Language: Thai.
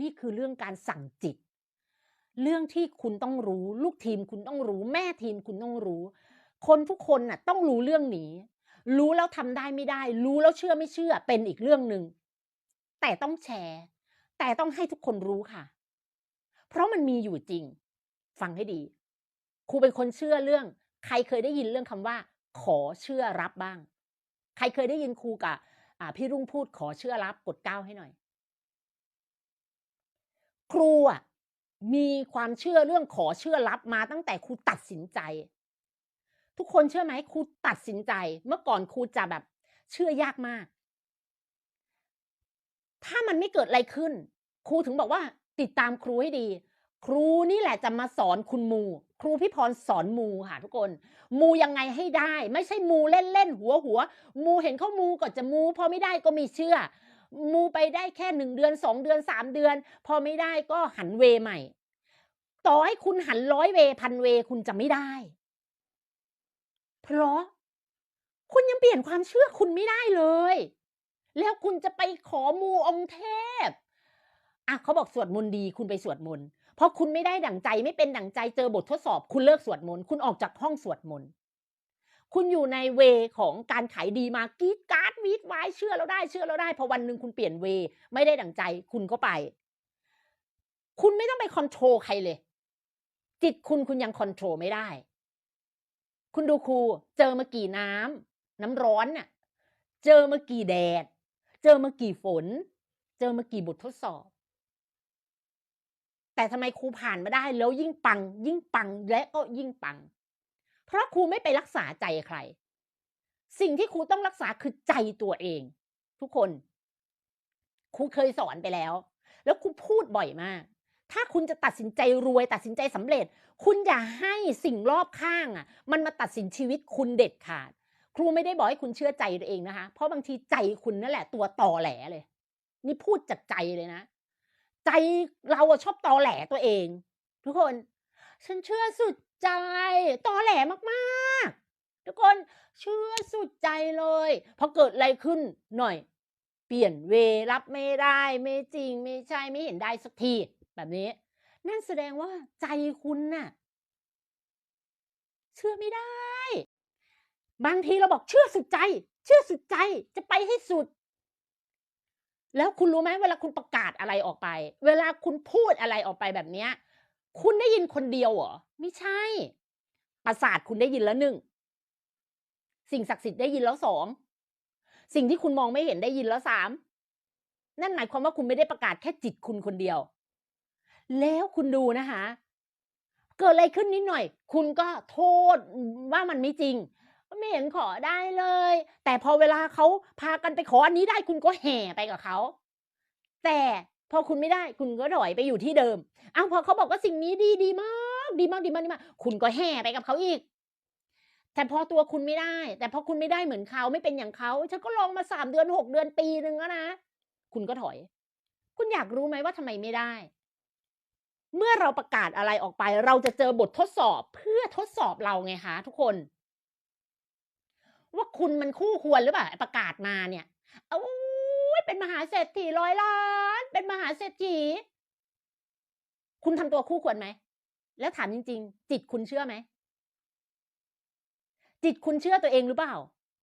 นี่คือเรื่องการสั่งจิต เรื่องที่คุณต้องรู้ ลูกทีมคุณต้องรู้ แม่ทีมคุณต้องรู้ คนทุกคนน่ะต้องรู้เรื่องนี้ รู้แล้วทำได้ไม่ได้ รู้แล้วเชื่อไม่เชื่อเป็นอีกเรื่องหนึ่งแต่ต้องแชร์ แต่ต้องให้ทุกคนรู้ค่ะ เพราะมันมีอยู่จริง ฟังให้ดี ครูเป็นคนเชื่อเรื่อง ใครเคยได้ยินเรื่องคำว่า ขอเชื่อรับบ้าง ใครเคยได้ยินครูกับพี่รุ่งพูดขอเชื่อรับกดก้าวให้หน่อย ครูอะมีความเชื่อเรื่องขอเชื่อรับมาตั้งแต่ครูตัดสินใจ ทุกคนเชื่อไหมครูตัดสินใจ เมื่อก่อนครูจะแบบเชื่อยากมาก ถ้ามันไม่เกิดอะไรขึ้น ครูถึงบอกว่า ติดตามครูให้ดี ครูนี่แหละจะมาสอนคุณมู ครูพี่พรสอนมูค่ะทุกคน มูยังไงให้ได้ ไม่ใช่มูเล่นเล่นหัวหัว มูเห็นเขามูก็จะมูพอไม่ได้ก็ม่เชื่อ มูไปได้แค่หนึ่งเดือนสองเดือนสามเดือน พอไม่ได้ก็หันเวใหม่ ต่อให้คุณหันร้อยเวพันเวคุณจะไม่ได้ เพราะคุณยังเปลี่ยนความเชื่อคุณไม่ได้เลย แล้วคุณจะไปขอมูองค์เทพอะเขาบอกสวดมนต์ดีคุณไปสวดมนต์เพราะคุณไม่ได้ดั่งใจไม่เป็นดั่งใจเจอบททดสอบ คุณเลิกสวดมนต์คุณออกจากห้องสวดมนต์คุณอยู่ในเวของการขายดีมากรีดกา วีดวายเชื่อแล้วได้เชื่อแล้วได้พอวันหนึ่งคุณเปลี่ยนเว ไม่ได้ดั่งใจคุณก็ไป คุณไม่ต้องไปคอนโทรลใครเลย จิตคุณคุณยังคอนโทรลไม่ได้ คุณดูครูเจอมากี่น้ำน้ำร้อนน่ะ เจอมากี่แดด เจอมากี่ฝน เจอมากี่บททดสอบ แต่ทำไมครูผ่านมาได้ แล้วยิ่งปัง ยิ่งปังและก็ยิ่งปัง เพราะครูไม่ไปรักษาใจใคร สิ่งที่ครูต้องรักษาคือใจตัวเอง ทุกคนครูเคยสอนไปแล้ว แล้วครูพูดบ่อยมาก ถ้าคุณจะตัดสินใจรวย ตัดสินใจสำเร็จ คุณอย่าให้สิ่งรอบข้างอะ มันมาตัดสินชีวิตคุณเด็ดขาด ครูไม่ได้บอกให้คุณเชื่อใจตัวเองนะคะ เพราะบางทีใจคุณนั่นแหละ ตัวต่อแหลเลย นี่พูดจากใจเลยนะ ใจเราชอบตอแหลตัวเอง ทุกคน ฉันเชื่อสุดใจตอแหลมากๆ ทุกคนเชื่อสุดใจเลยพอเกิดอะไรขึ้นหน่อย เปลี่ยนเวรับไม่ได้ ไม่จริง ไม่ใช่ไม่เห็นได้สักที แบบนี้ นั่นแสดงว่าใจคุณน่ะ เชื่อไม่ได้ บางทีเราบอกเชื่อสุดใจ เชื่อสุดใจจะไปให้สุด แล้วคุณรู้ไหมเวลาคุณประกาศอะไรออกไป เวลาคุณพูดอะไรออกไปแบบเนี้ยคุณได้ยินคนเดียวเหรอ ไม่ใช่ ประสาทคุณได้ยินแล้วหนึ่ง สิ่งศักดิ์สิทธิ์ได้ยินแล้วสองสิ่งที่คุณมองไม่เห็นได้ยินแล้วสามนั่นหมายความว่าคุณไม่ได้ประกาศแค่จิตคุณคนเดียว แล้วคุณดูนะคะ เกิดอะไรขึ้นนิดหน่อย คุณก็โทษว่ามันไม่จริงไม่เห็นขอได้เลย แต่พอเวลาเขาพากันไปขออันนี้ได้คุณก็แห่ไปกับเขา แต่พอคุณไม่ได้คุณก็ถอยไปอยู่ที่เดิมอ้าวพอเขาบอกว่าสิ่งนี้ดีดีมาก ดีมากดีมากดีมาก คุณก็แห่ไปกับเขาอีก แต่พอตัวคุณไม่ได้ แต่พอคุณไม่ได้เหมือนเขาไม่เป็นอย่างเขาฉันก็ลองมาสามเดือนหกเดือนปีหนึ่งแล้วนะ คุณก็ถอย คุณอยากรู้ไหมว่าทำไมไม่ได้ เมื่อเราประกาศอะไรออกไป เราจะเจอบททดสอบเพื่อทดสอบเราไงคะทุกคน ว่าคุณมันคู่ควรหรือเปล่าประกาศมาเนี่ยเอาเป็นมหาเศรษฐีร้อยล้าน เป็นมหาเศรษฐีคุณทำตัวคู่ควรไหมแล้วถามจริง ๆ จิตคุณเชื่อไหม จิตคุณเชื่อตัวเองหรือเปล่า